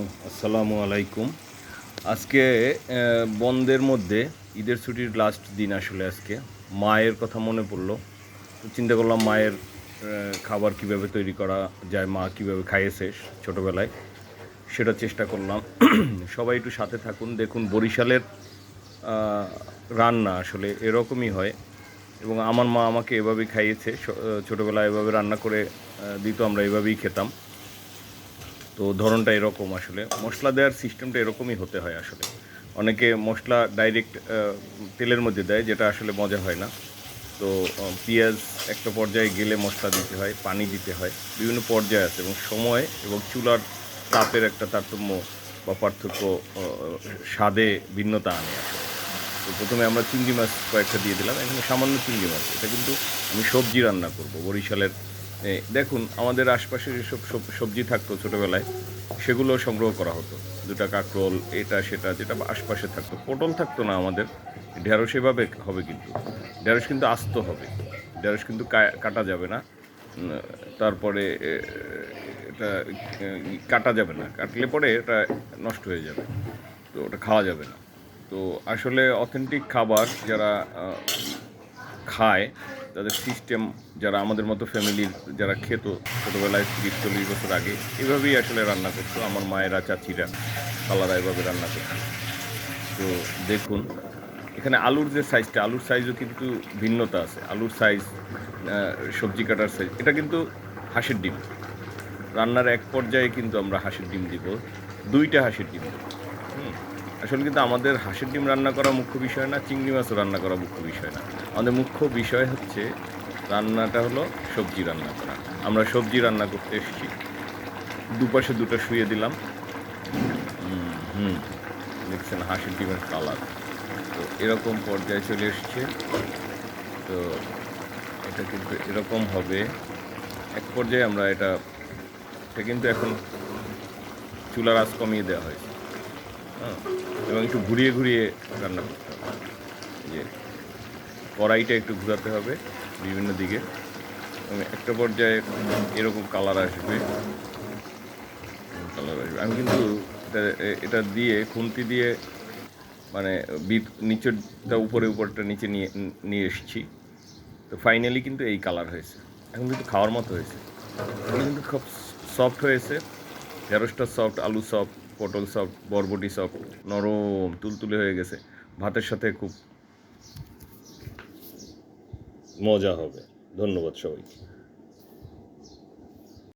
আসসালামু আলাইকুম। আজকে বন্ধের মধ্যে ঈদের ছুটির লাস্ট দিন আসলে আজকে। মায়ের কথা মনে পড়ল। চিন্তা করলাম মায়ের খাবার কীভাবে তৈরি করা যায়, মা কীভাবে খাইয়েছে ছোটোবেলায়, সেটা চেষ্টা করলাম। সবাই একটু সাথে থাকুন। দেখুন, বরিশালের রান্না আসলে এরকমই হয়। এবং আমার মা আমাকে এভাবেই খাইয়েছে। ছোটোবেলায় এভাবে রান্না করে দিত, আমরা এভাবেই খেতাম। তো ধরনটা এরকম আসলে। মশলা দেওয়ার সিস্টেমটা এরকমই হতে হয় আসলে। অনেকে মশলা ডাইরেক্ট তেলের মধ্যে দেয়, যেটা আসলে মজা হয় না। তো পেঁয়াজ একটা পর্যায়ে গেলে মশলা দিতে হয়, পানি দিতে হয়। বিভিন্ন পর্যায়ে আছে এবং সময় এবং চুলার তাপের একটা তারতম্য বা পার্থক্য স্বাদে ভিন্নতা আনে আসলে। তো প্রথমে আমরা চিংড়ি মাছ কয়েকটা দিয়ে দিলাম। এখানে সামান্য চিংড়ি মাছ। এটা কিন্তু আমি সবজি রান্না করব। বরিশালের দেখুন, আমাদের আশপাশে যেসব সব- সবজি থাকতো ছোটোবেলায়, সেগুলো সংগ্রহ করা হতো। দুটা কাঁকরোল, এটা, সেটা, যেটা আশপাশে থাকতো। পটল থাকতো না আমাদের, ঢেঁড়স এভাবে হবে কিন্তু। ঢেঁড়স কিন্তু আস্ত হবে। ঢেঁড়স কিন্তু কাটা যাবে না। তারপরে এটা কাটা যাবে না। কাটলে পরে এটা নষ্ট হয়ে যাবে। তো ওটা খাওয়া যাবে না। তো আসলে অথেন্টিক খাবার যারা খায় তাদের সিস্টেম যারা আমাদের মতো ফ্যামিলির যারা খেত ছোটোবেলায় তিরিশ, চল্লিশ বছর আগে, এভাবেই আসলে রান্না করতো। আমার মায়েরা, চাচিরা খালারা এভাবে রান্না করতো। তো দেখুন, এখানে আলুর যে সাইজটা আলুর সাইজও কিন্তু ভিন্নতা আছে। আলুর সাইজ সবজি কাটার সাইজ এটা কিন্তু হাঁসের ডিম। রান্নার এক পর্যায়ে কিন্তু আমরা হাঁসের ডিম দিব। দুইটা হাঁসের ডিম দেবো। হুম। আসলে কিন্তু আমাদের হাঁসের ডিম রান্না করা মুখ্য বিষয় না চিংড়ি মাছও রান্না করা মুখ্য বিষয় না। আমাদের মুখ্য বিষয় হচ্ছে রান্নাটা হলো সবজি রান্না করা। আমরা সবজি রান্না করতে এসেছি। দুপাশে দুটো শুয়ে দিলাম। হুম, দেখছেন হাঁসের ডিমের কালার। তো এরকম পর্যায়ে চলে এসছে। তো এটা কিন্তু এরকম হবে। এক পর্যায়ে আমরা এটা এটা কিন্তু এখন চুলার আঁচ কমিয়ে দেওয়া হয়েছে। হ্যাঁ এবং একটু ঘুরিয়ে ঘুরিয়ে রান্না করতে হবে। যে কড়াইটা একটু ঘোরাতে হবে বিভিন্ন দিকে। এবং একটা পর্যায়ে এরকম কালার আসবে। কালার আসবে। আমি কিন্তু এটা এটা দিয়ে খুন্তি দিয়ে মানে বিট নিচেরটা উপরে, উপরটা নিচে নিয়ে নিয়ে এসেছি। তো ফাইনালি কিন্তু এই কালার হয়েছে। এখন কিন্তু খাওয়ার মতো হয়েছে। কিন্তু খুব সফট হয়েছে। ঢেঁড়সটা সফট আলু সফট পটল সফট বরবটি সফট নরম তুলতুলে হয়ে গেছে। ভাতের সাথে খুব মজা হবে। ধন্যবাদ সবাইকে।